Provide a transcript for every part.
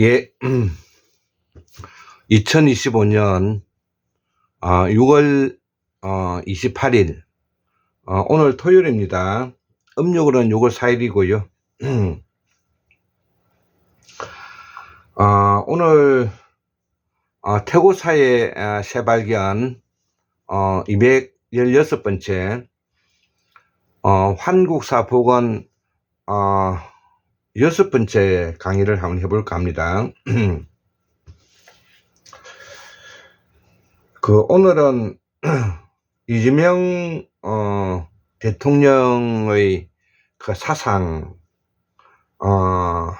예, 2025년 6월 28일 어, 오늘 토요일입니다. 음력으로는 6월 4일이고요. 어, 오늘 어, 태고사의 아, 새발견 어, 216번째 어, 환국사 복원 어, 여섯 번째 강의를 한번 해볼까 합니다. 그 오늘은 이재명 어, 대통령의 그 사상 어,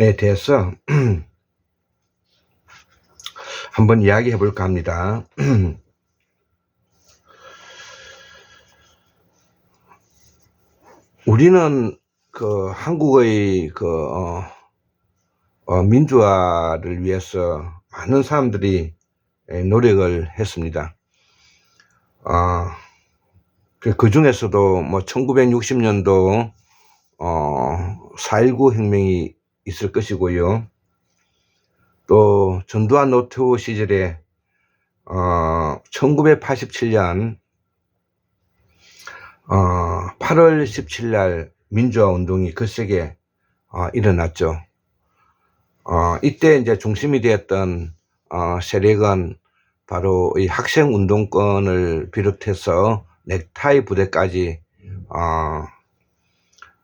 에 대해서 한번 이야기해 볼까 합니다. 우리는 그 한국의 그 어, 어, 민주화를 위해서 많은 사람들이 에, 노력을 했습니다. 어, 그, 그 중에서도 뭐 1960년도 어, 4.19 혁명이 있을 것이고요. 또 전두환 노태우 시절에 어, 1987년 어, 8월 17일 날 민주화 운동이 거세게 어, 일어났죠. 어, 이때 이제 중심이 되었던 어, 세력은 바로 이 학생 운동권을 비롯해서 넥타이 부대까지 어,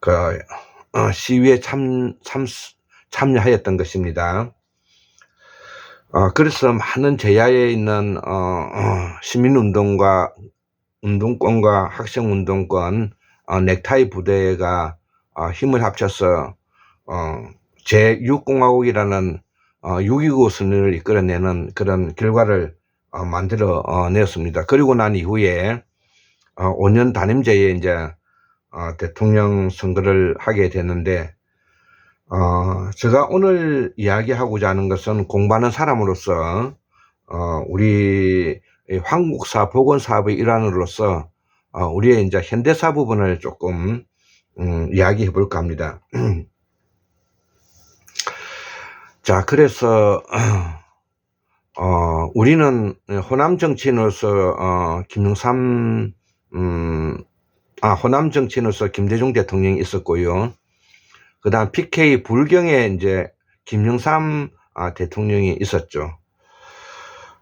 그 어, 시위에 참, 참, 참여하였던 것입니다. 어, 그래서 많은 제야에 있는 어, 어, 시민운동과 운동권과 학생운동권 어, 넥타이 부대가 어, 힘을 합쳐서 어, 제6공화국이라는 어, 6.29 선언을 이끌어내는 그런 결과를 어, 만들어 어, 냈습니다. 그리고 난 이후에 어, 5년 단임제에 이제 어, 대통령 선거를 하게 됐는데 어, 제가 오늘 이야기하고자 하는 것은 공부하는 사람으로서 어, 우리 한국사 보건사업의 일환으로서 어, 우리의 이제 현대사 부분을 조금 음, 이야기해 볼까 합니다. 자, 그래서 어, 우리는 호남 정치인으로서 어, 김영삼 음, 아, 호남 정치인으로서 김대중 대통령이 있었고요. 그 다음 PK 불경에 이제 김영삼 아, 대통령이 있었죠.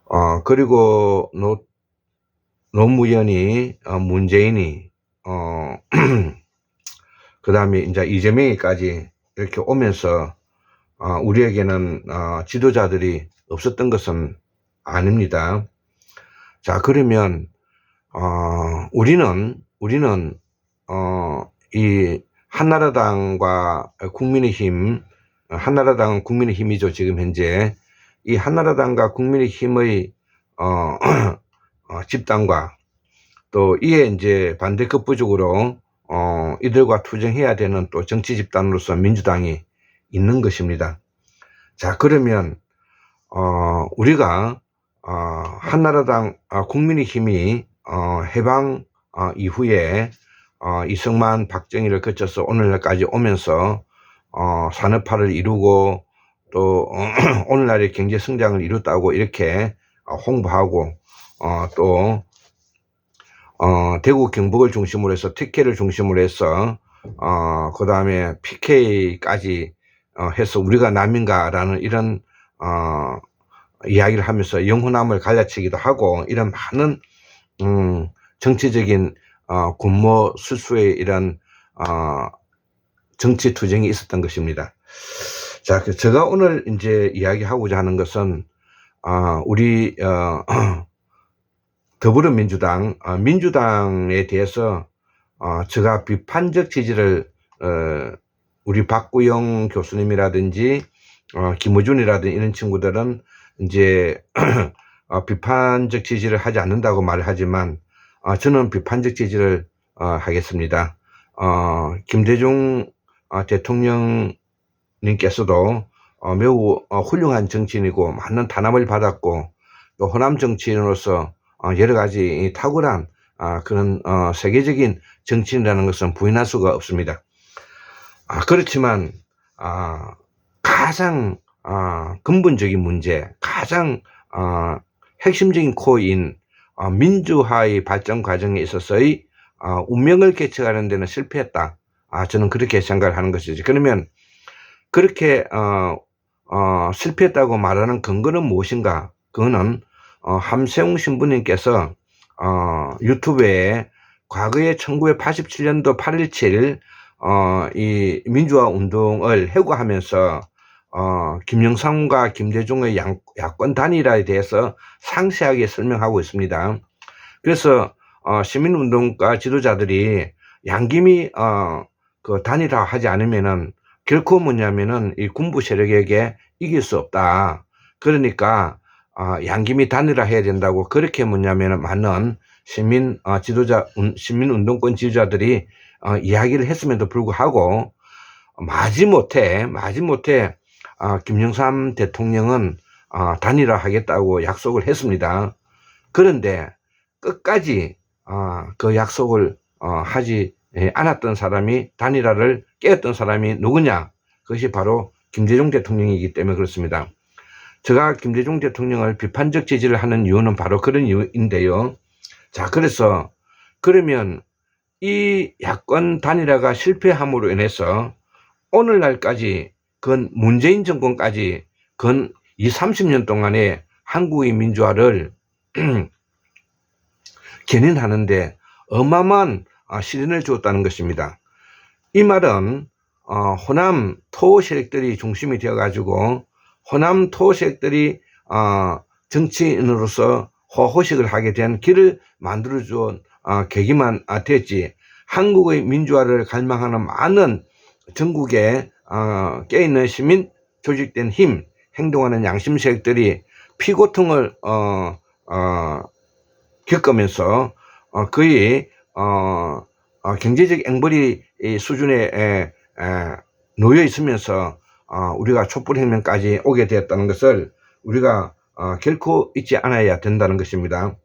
어, 그리고 노, 노무현이, 어, 문재인이, 어, 그 다음에 이제 이재명이까지 이렇게 오면서, 어, 우리에게는, 어, 지도자들이 없었던 것은 아닙니다. 자, 그러면, 어, 우리는, 우리는, 어, 이 한나라당과 국민의힘, 한나라당은 국민의힘이죠, 지금 현재. 이 한나라당과 국민의힘의 어, 어, 집단과 또 이에 이제 반대급부적으로 어, 이들과 투쟁해야 되는 또 정치 집단으로서 민주당이 있는 것입니다. 자 그러면 어, 우리가 어, 한나라당 어, 국민의힘이 어, 해방 어, 이후에 어, 이승만 박정희를 거쳐서 오늘날까지 오면서 어, 산업화를 이루고 또 어, 오늘날의 경제 성장을 이뤘다고 이렇게 어, 홍보하고 어, 또 어, 대구 경북을 중심으로 해서 특혜를 중심으로 해서 어, 그 다음에 PK까지 어, 해서 우리가 남인가라는 이런 어, 이야기를 하면서 영혼함을 갈라치기도 하고 이런 많은 음, 정치적인 어, 군모 수수의 이런 어, 정치 투쟁이 있었던 것입니다. 자, 그 제가 오늘 이제 이야기하고자 하는 것은 아, 우리 어, 더불어민주당 어, 민주당에 대해서 어, 제가 비판적 지지를 어, 우리 박구영 교수님이라든지 어, 김우준이라든지 이런 친구들은 이제 어, 비판적 지지를 하지 않는다고 말을 하지만 어, 저는 비판적 지지를 어, 하겠습니다. 어, 김대중 어, 대통령님께서도 어, 매우 어, 훌륭한 정치인이고 많은 탄압을 받았고 또 호남 정치인으로서 어, 여러 가지 이 탁월한 아, 그런 어, 세계적인 정치인이라는 것은 부인할 수가 없습니다. 아, 그렇지만 아, 가장 어, 근본적인 문제, 가장 어, 핵심적인 코인 어, 민주화의 발전 과정에 있어서의 어, 운명을 개척하는 데는 실패했다. 아, 저는 그렇게 생각을 하는 것이지. 그러면 그렇게 어, 어, 실패했다고 말하는 근거는 무엇인가? 그거는 어, 함세웅 신부님께서 어, 유튜브에 과거에 1987년도 8.17 어, 이 민주화 운동을 해고하면서 어, 김영삼과 김대중의 양, 야권 단일화에 대해서 상세하게 설명하고 있습니다. 그래서 어, 시민운동가 지도자들이 양김이 어, 그 단일화 하지 않으면은 결코 뭐냐면은 이 군부 세력에게 이길 수 없다. 그러니까 어, 양김이 단일화 해야 된다고 그렇게 뭐냐면은 많은 시민 어, 지도자 운, 시민 운동권 지도자들이 어, 이야기를 했음에도 불구하고 마지못해 마지못해 어, 김영삼 대통령은 어, 단일화하겠다고 약속을 했습니다. 그런데 끝까지 어, 그 약속을 어, 하지 예, 않았던 사람이 단일화를 깨었던 사람이 누구냐? 그것이 바로 김대중 대통령이기 때문에 그렇습니다. 제가 김대중 대통령을 비판적 지지를 하는 이유는 바로 그런 이유인데요. 자, 그래서 그러면 이 야권 단일화가 실패함으로 인해서 오늘날까지 건 문재인 정권까지 건 2, 30년 동안에 한국의 민주화를 견인하는데 어마어마한 아, 시련을 주었다는 것입니다. 이 말은 어, 호남 토 세력들이 중심이 되어 가지고 호남 토 세력들이 어, 정치인으로서 호호식을 하게 된 길을 만들어 준 어, 계기만 아, 됐지. 한국의 민주화를 갈망하는 많은 전국에 어, 깨있는 시민 조직된 힘 행동하는 양심 세력들이 피고통을 어, 어, 겪으면서 어, 거의 어, 어, 경제적 앵벌이 이 수준에 에, 에, 놓여 있으면서 어, 우리가 촛불혁명까지 오게 되었다는 것을 우리가 어, 결코 잊지 않아야 된다는 것입니다.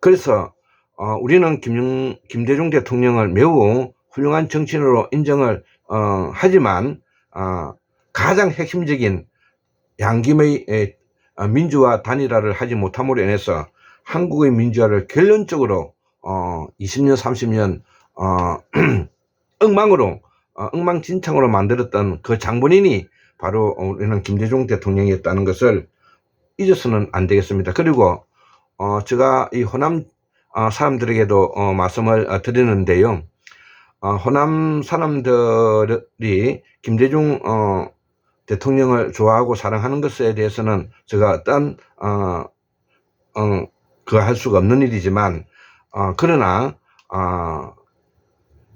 그래서 어, 우리는 김영, 김대중 대통령을 매우 훌륭한 정치인으로 인정을 어, 하지만 어, 가장 핵심적인 양김의 에, 어, 민주화 단일화를 하지 못함으로 인해서 한국의 민주화를 결론적으로 어, 20년, 30년 어, 엉망으로 어, 엉망진창으로 만들었던 그 장본인이 바로 우리는 김대중 대통령이었다는 것을 잊어서는 안 되겠습니다. 그리고 어, 제가 이 호남 어, 사람들에게도 어, 말씀을 어, 드리는데요. 어, 호남 사람들이 김대중 어, 대통령을 좋아하고 사랑하는 것에 대해서는 제가 어떤 어, 어, 그거 할 수가 없는 일이지만 어, 그러나 어,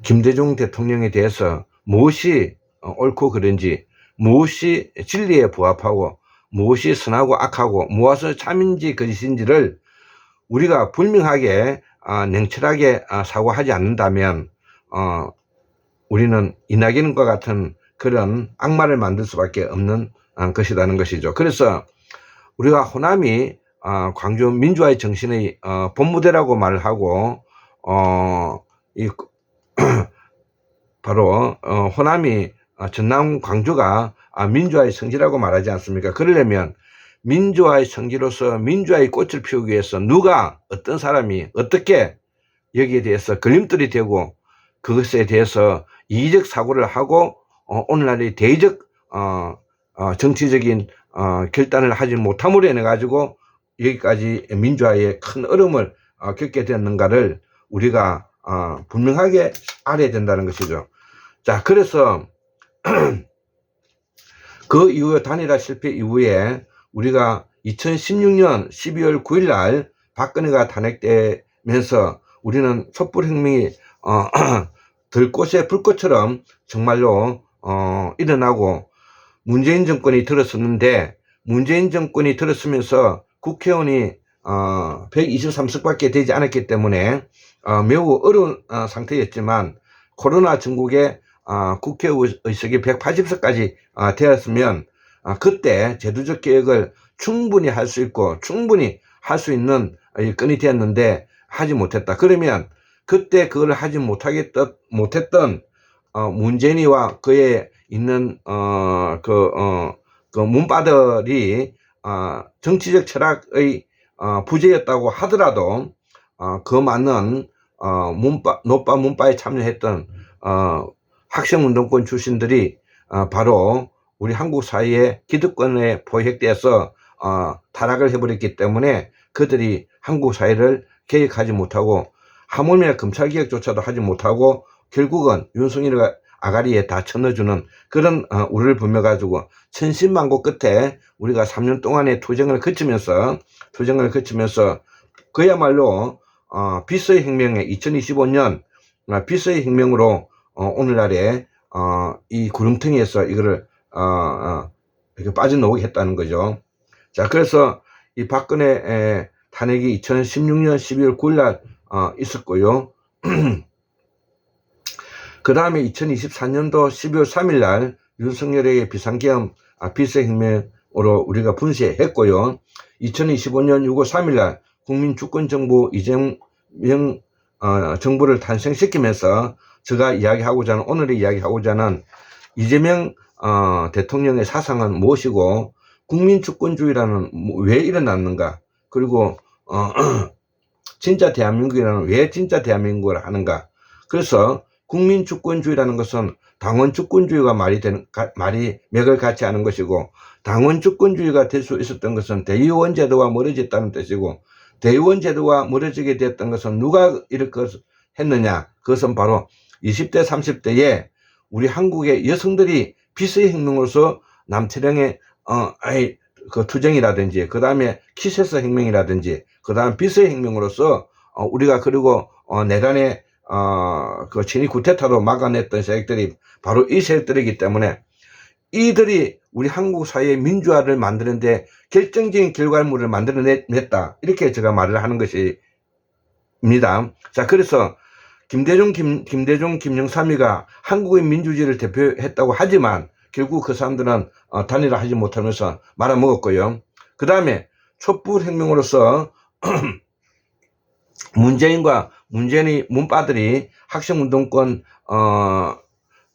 김대중 대통령에 대해서 무엇이 어, 옳고 그른지 무엇이 진리에 부합하고 무엇이 선하고 악하고 무엇을 참인지 거짓인지를 우리가 분명하게 어, 냉철하게 어, 사고하지 않는다면 어, 우리는 이낙연과 같은 그런 악마를 만들 수밖에 없는 어, 것이라는 것이죠. 그래서 우리가 호남이 어, 광주 민주화의 정신의 어, 본무대라고 말을 하고 어, 이 바로 어, 호남이 어, 전남 광주가 아, 민주화의 성지라고 말하지 않습니까? 그러려면 민주화의 성지로서 민주화의 꽃을 피우기 위해서 누가 어떤 사람이 어떻게 여기에 대해서 걸림돌이 되고 그것에 대해서 이의적 사고를 하고 어, 오늘날의 대의적 어, 어, 정치적인 어, 결단을 하지 못함으로 인해 가지고 여기까지 민주화에 큰 어려움을 어, 겪게 되었는가를 우리가 어, 분명하게 알아야 된다는 것이죠. 자, 그래서 그 이후에 단일화 실패 이후에 우리가 2016년 12월 9일 날 박근혜가 탄핵되면서 우리는 촛불혁명이 어, 들꽃에 불꽃처럼 정말로 어, 일어나고 문재인 정권이 들었었는데 문재인 정권이 들었으면서 국회의원이 어, 123석밖에 되지 않았기 때문에 어, 매우 어려운 어, 상태였지만 코로나 전국에 어, 국회의석이 180석까지 어, 되었으면 어, 그때 제도적 개혁을 충분히 할 수 있고 충분히 할 수 있는 이 건이 되었는데 하지 못했다. 그러면 그때 그걸 하지 못하겠던 못했던 어, 문재인이와 그에 있는 어, 그 어, 그 문바들이 어, 정치적 철학의 어, 부재였다고 하더라도 어, 그 맞는 어, 문바 노빠 문바에 참여했던 어, 학생운동권 출신들이 어, 바로 우리 한국 사회의 기득권에 포획돼서 어, 타락을 해버렸기 때문에 그들이 한국 사회를 개혁하지 못하고 하물며 검찰개혁조차도 하지 못하고 결국은 윤석열 아가리에 다 쳐넣어주는 그런 어, 우리를 보며가지고 천신만고 끝에 우리가 3년 동안의 투쟁을 거치면서 투쟁을 거치면서 그야말로 어, 비서의 혁명에 2025년 어, 비서의 혁명으로 어, 오늘날에 어, 이 구름텅이에서 이거를 어, 어, 이렇게 빠져나오게 했다는 거죠. 자, 그래서 이 박근혜 에, 탄핵이 2016년 12월 9일 날 어, 있었고요. 그 다음에 2024년도 12월 3일 날 윤석열에게 비상계엄 아, 비서혁명으로 우리가 분쇄했고요. 2025년 6월 3일 날 국민주권정부 이재명 어, 정부를 탄생시키면서 제가 이야기하고자 하는 오늘의 이야기하고자 하는 이재명 어, 대통령의 사상은 무엇이고 국민주권주의라는 뭐- 왜 일어났는가? 그리고 어, 진짜 대한민국이라는 왜 진짜 대한민국을 하는가? 그래서 국민주권주의라는 것은 당원주권주의가 말이 되는 가- 말이 맥을 같이 하는 것이고 당원주권주의가 될 수 있었던 것은 대의원 제도와 멀어졌다는 뜻이고 대의원 제도와 멀어지게 됐던 것은 누가 이렇게 했느냐? 그것은 바로 20대 30대에 우리 한국의 여성들이 비서의 혁명으로서 남태령의 어, 아이, 그 투쟁이라든지, 그 다음에 키세스 혁명이라든지, 그 다음 비서의 혁명으로서, 어, 우리가 그리고, 어, 내란의, 어, 그 친위 구테타로 막아냈던 세력들이 바로 이 세력들이기 때문에 이들이 우리 한국 사회의 민주화를 만드는데 결정적인 결과물을 만들어냈다. 이렇게 제가 말을 하는 것입니다. 자, 그래서 김대중, 김, 김대중, 김영삼이가 한국의 민주주의를 대표했다고 하지만 결국 그 사람들은 어, 단일화하지 못하면서 말아먹었고요. 그 다음에 촛불혁명으로서 문재인과 문재인의 문바들이 학생운동권 어,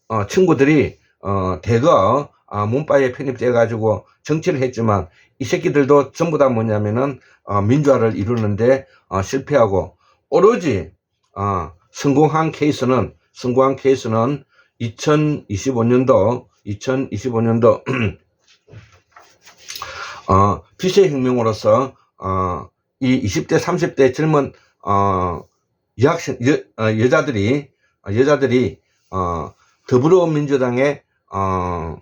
어, 친구들이 어, 대거 어, 문바에 편입돼 가지고 정치를 했지만 이 새끼들도 전부 다 뭐냐면은 어, 민주화를 이루는데 어, 실패하고 오로지 어, 성공한 케이스는 성공한 케이스는 2025년도 2025년도 어, 피세 혁명으로서 어, 이 20대 30대 젊은 어, 여학생 여, 어, 여자들이 어, 여자들이 어, 더불어민주당의 어,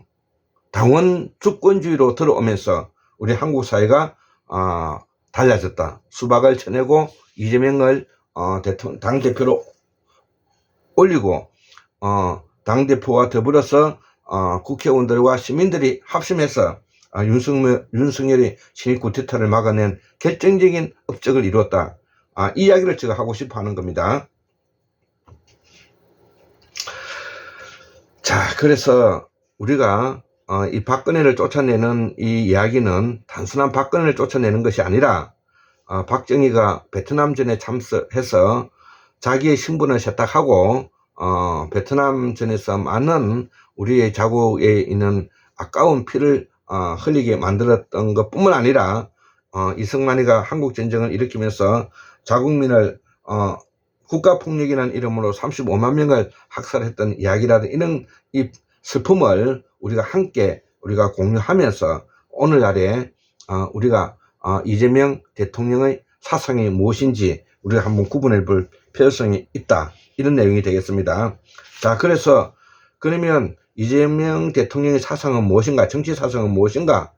당원 주권주의로 들어오면서 우리 한국 사회가 어, 달라졌다. 수박을 쳐내고 이재명을 어, 대통령 당 대표로 올리고 어, 당 대표와 더불어서 어, 국회의원들과 시민들이 합심해서 아, 윤석열, 윤석열이 신입 구태타를 막아낸 결정적인 업적을 이루었다. 아, 이 이야기를 제가 하고 싶어 하는 겁니다. 자, 그래서 우리가 어, 이 박근혜를 쫓아내는 이 이야기는 단순한 박근혜를 쫓아내는 것이 아니라 어, 박정희가 베트남전에 참석해서 자기의 신분을 세탁하고 어, 베트남 전에서 많은 우리의 자국에 있는 아까운 피를 어, 흘리게 만들었던 것 뿐만 아니라 어, 이승만이가 한국 전쟁을 일으키면서 자국민을 어, 국가폭력이라는 이름으로 35만 명을 학살했던 이야기라든 이런 이 슬픔을 우리가 함께 우리가 공유하면서 오늘날에 어, 우리가 어, 이재명 대통령의 사상이 무엇인지 우리가 한번 구분해 볼 필요성이 있다. 이런 내용이 되겠습니다. 자, 그래서 그러면 이재명 대통령의 사상은 무엇인가? 정치 사상은 무엇인가?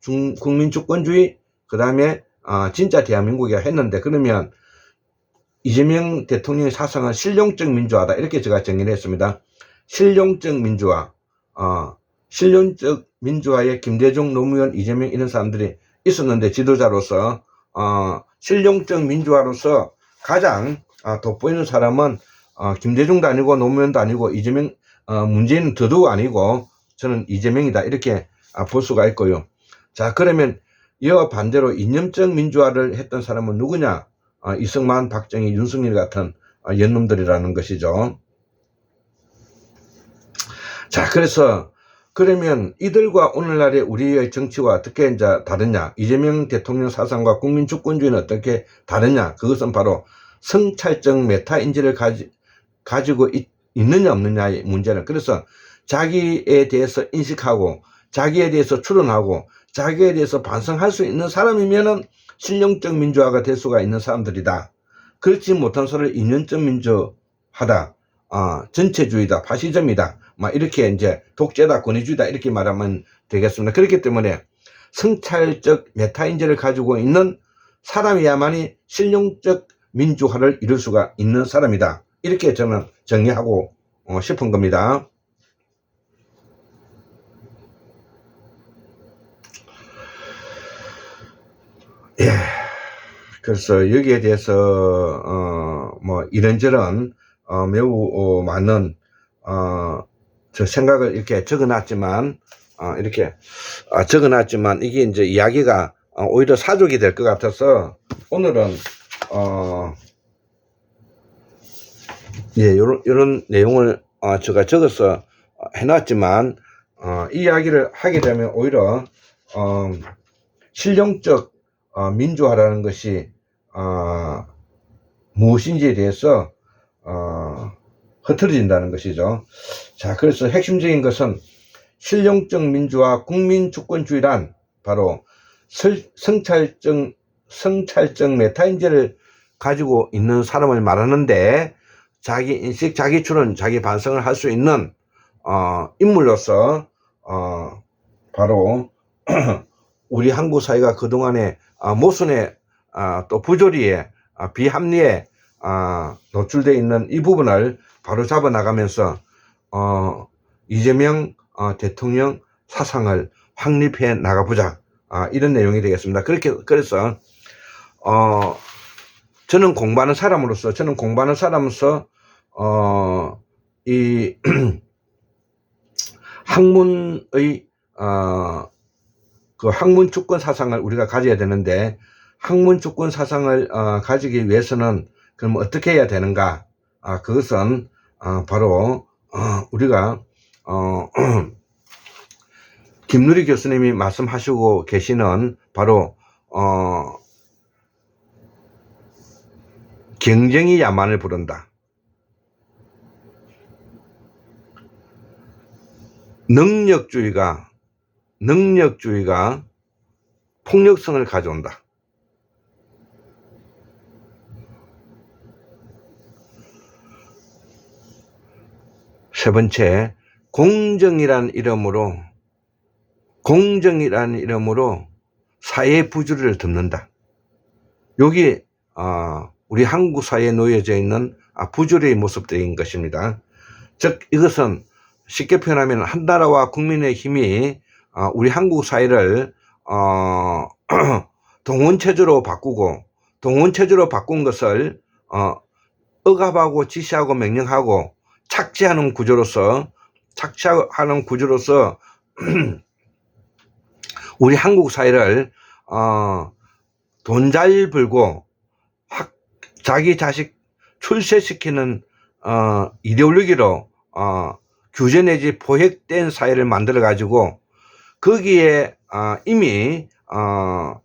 중, 국민 주권주의, 그 다음에, 아, 진짜 대한민국이라 했는데, 그러면 이재명 대통령의 사상은 실용적 민주화다. 이렇게 제가 정의를 했습니다. 실용적 민주화, 어, 실용적 민주화에 김대중, 노무현, 이재명 이런 사람들이 있었는데, 지도자로서, 어, 실용적 민주화로서 가장 어, 돋보이는 사람은 어, 김대중도 아니고 노무현도 아니고 이재명 어, 문재인은 더더욱 아니고 저는 이재명이다 이렇게 아, 볼 수가 있고요. 자 그러면 이와 반대로 이념적 민주화를 했던 사람은 누구냐? 아, 이승만, 박정희, 윤석열 같은 아, 연놈들이라는 것이죠. 자 그래서 그러면 이들과 오늘날의 우리의 정치와 어떻게 이제 다르냐? 이재명 대통령 사상과 국민 주권주의는 어떻게 다르냐? 그것은 바로 성찰적 메타인지를 가지, 가지고 있, 있느냐 없느냐의 문제는 그래서 자기에 대해서 인식하고 자기에 대해서 추론하고 자기에 대해서 반성할 수 있는 사람이면은 신령적 민주화가 될 수가 있는 사람들이다. 그렇지 못한 사람을 이념적 민주화다. 아, 전체주의다. 파시즘이다. 막 이렇게 이제 독재다. 권위주의다. 이렇게 말하면 되겠습니다. 그렇기 때문에 성찰적 메타인지를 가지고 있는 사람이야만이 실용적 민주화를 이룰 수가 있는 사람이다. 이렇게 저는 정리하고 어, 싶은 겁니다. 예. 그래서 여기에 대해서 어, 뭐 이런저런 어, 매우 어, 많은 어, 저 생각을 이렇게 적어놨지만 어, 이렇게 아, 적어놨지만 이게 이제 이야기가 어, 오히려 사족이 될 것 같아서 오늘은 어, 예, 요런, 요런 내용을, 어, 제가 적어서 어, 해놨지만, 어, 이 이야기를 하게 되면 오히려, 어, 실용적, 어, 민주화라는 것이, 어, 무엇인지에 대해서, 어, 흐트러진다는 것이죠. 자, 그래서 핵심적인 것은 실용적 민주화 국민주권주의란 바로 설- 성찰적, 성찰적 메타인지를 가지고 있는 사람을 말하는데, 자기 인식, 자기 추론, 자기 반성을 할 수 있는 어, 인물로서 어, 바로 우리 한국 사회가 그동안에 아, 모순에 아, 또 부조리에 아, 비합리에 아, 노출되어 있는 이 부분을 바로 잡아 나가면서 어, 이재명 어, 대통령 사상을 확립해 나가보자 아, 이런 내용이 되겠습니다. 그렇게 그래서 어, 저는 공부하는 사람으로서 저는 공부하는 사람으로서 어, 이 학문의 어, 그 학문 주권 사상을 우리가 가져야 되는데 학문 주권 사상을 어, 가지기 위해서는 그럼 어떻게 해야 되는가? 아, 그것은 어, 바로 어, 우리가 어, 김누리 교수님이 말씀하시고 계시는 바로 어, 경쟁이 야만을 부른다. 능력주의가 능력주의가 폭력성을 가져온다. 세 번째, 공정이란 이름으로 공정이라는 이름으로 사회 부주를 덮는다. 여기 어, 우리 한국 사회에 놓여져 있는 아, 부조리의 모습들인 것입니다. 즉 이것은 쉽게 표현하면 한 나라와 국민의 힘이 어, 우리 한국 사회를 어, 동원 체제로 바꾸고 동원 체제로 바꾼 것을 어, 억압하고 지시하고 명령하고 착지하는 구조로서 착취하는 구조로서 우리 한국 사회를 어, 돈 잘 벌고 확 자기 자식 출세시키는 어, 이데올로기로 어, 규제 내지 포획된 사회를 만들어 가지고 거기에 어, 이미 어,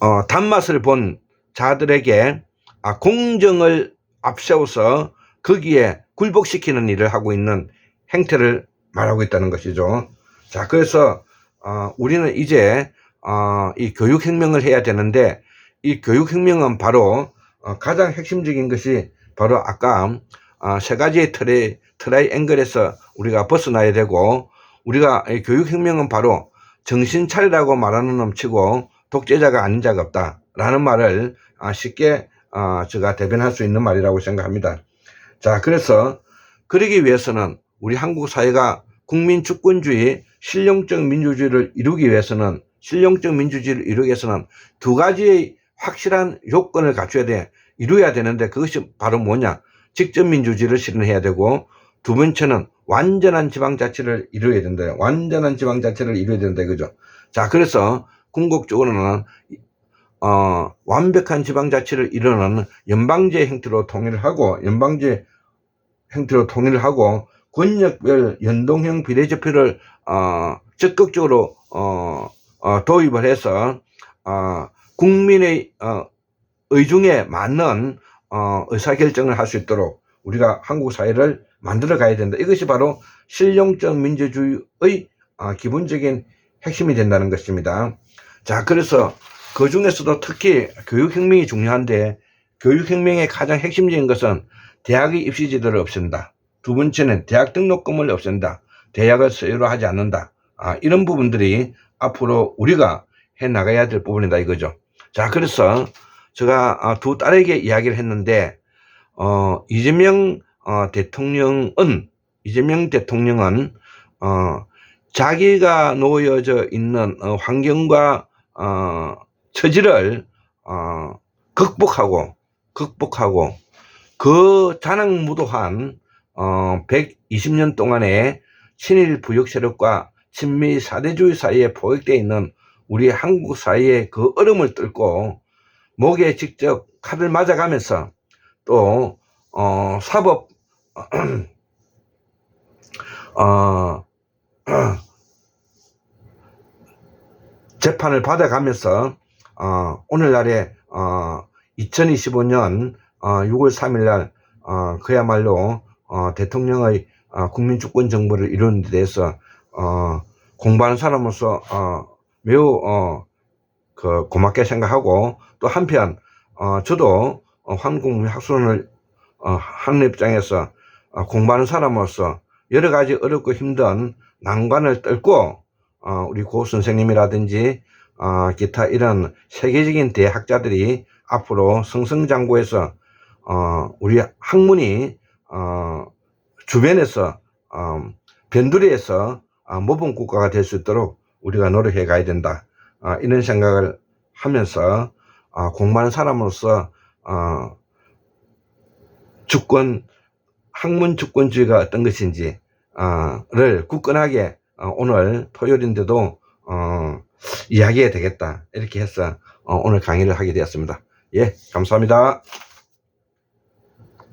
어, 단맛을 본 자들에게 아, 공정을 앞세워서 거기에 굴복시키는 일을 하고 있는 행태를 말하고 있다는 것이죠. 자, 그래서 어, 우리는 이제 어, 이 교육혁명을 해야 되는데 이 교육혁명은 바로 어, 가장 핵심적인 것이 바로 아까 어, 세 가지의 트레이, 트라이앵글에서 우리가 벗어나야 되고 우리가 이 교육혁명은 바로 정신 차리라고 말하는 놈치고 독재자가 아닌 자가 없다라는 말을 아, 쉽게 어, 제가 대변할 수 있는 말이라고 생각합니다. 자, 그래서 그러기 위해서는 우리 한국 사회가 국민 주권주의, 실용적 민주주의를 이루기 위해서는 실용적 민주주의를 이루기 위해서는 두 가지의 확실한 요건을 갖춰야 돼. 이루어야 되는데 그것이 바로 뭐냐? 직접 민주주의를 실현해야 되고 두 번째는 완전한 지방자치를 이루어야 된다. 완전한 지방자치를 이루어야 된다. 그죠? 자, 그래서 궁극적으로는 어, 완벽한 지방자치를 이루는 연방제 형태로 통일을 하고 연방제 형태로 통일을 하고 권역별 연동형 비례대표를 어, 적극적으로 어, 어, 도입을 해서 어, 국민의 어, 의중에 맞는 어, 의사결정을 할 수 있도록 우리가 한국 사회를 만들어 가야 된다. 이것이 바로 실용적 민주주의의 어, 기본적인 핵심이 된다는 것입니다. 자, 그래서 그 중에서도 특히 교육혁명이 중요한데 교육혁명의 가장 핵심적인 것은 대학의 입시제도를 없앤다. 두 번째는 대학 등록금을 없앤다. 대학을 소유로 하지 않는다. 아, 이런 부분들이 앞으로 우리가 해 나가야 될 부분이다 이거죠. 자, 그래서 제가 아, 두 딸에게 이야기를 했는데 어, 이재명 어, 대통령은 이재명 대통령은 어, 자기가 놓여져 있는 어, 환경과 어, 처지를 어, 극복하고 극복하고 그 자랑무도한 어, 120년 동안의 친일 부역 세력과 친미 사대주의 사이에 포획되어 있는 우리 한국 사회의 그 얼음을 뚫고 목에 직접 칼을 맞아가면서 또 어, 사법 어, 재판을 받아가면서 어, 오늘날에 어, 2025년 어, 6월 3일 날 어, 그야말로 어, 대통령의 어, 국민주권 정부를 이루는 데 대해서 어, 공부하는 사람으로서 어, 매우 어, 그 고맙게 생각하고 또 한편 어, 저도 어, 한국민 학술원을 어, 하는 입장에서 어, 공부하는 사람으로서 여러 가지 어렵고 힘든 난관을 뚫고 어, 우리 고 선생님이라든지 어, 기타 이런 세계적인 대학자들이 앞으로 승승장구해서 어, 우리 학문이 어, 주변에서 어, 변두리에서 어, 모범 국가가 될 수 있도록 우리가 노력해 가야 된다. 어, 이런 생각을 하면서 어, 공부하는 사람으로서 어, 주권 학문 주권주의가 어떤 것인지 어,를 굳건하게 어, 오늘 토요일인데도 어, 이야기해야 되겠다 이렇게 해서 어, 오늘 강의를 하게 되었습니다. 예, 감사합니다.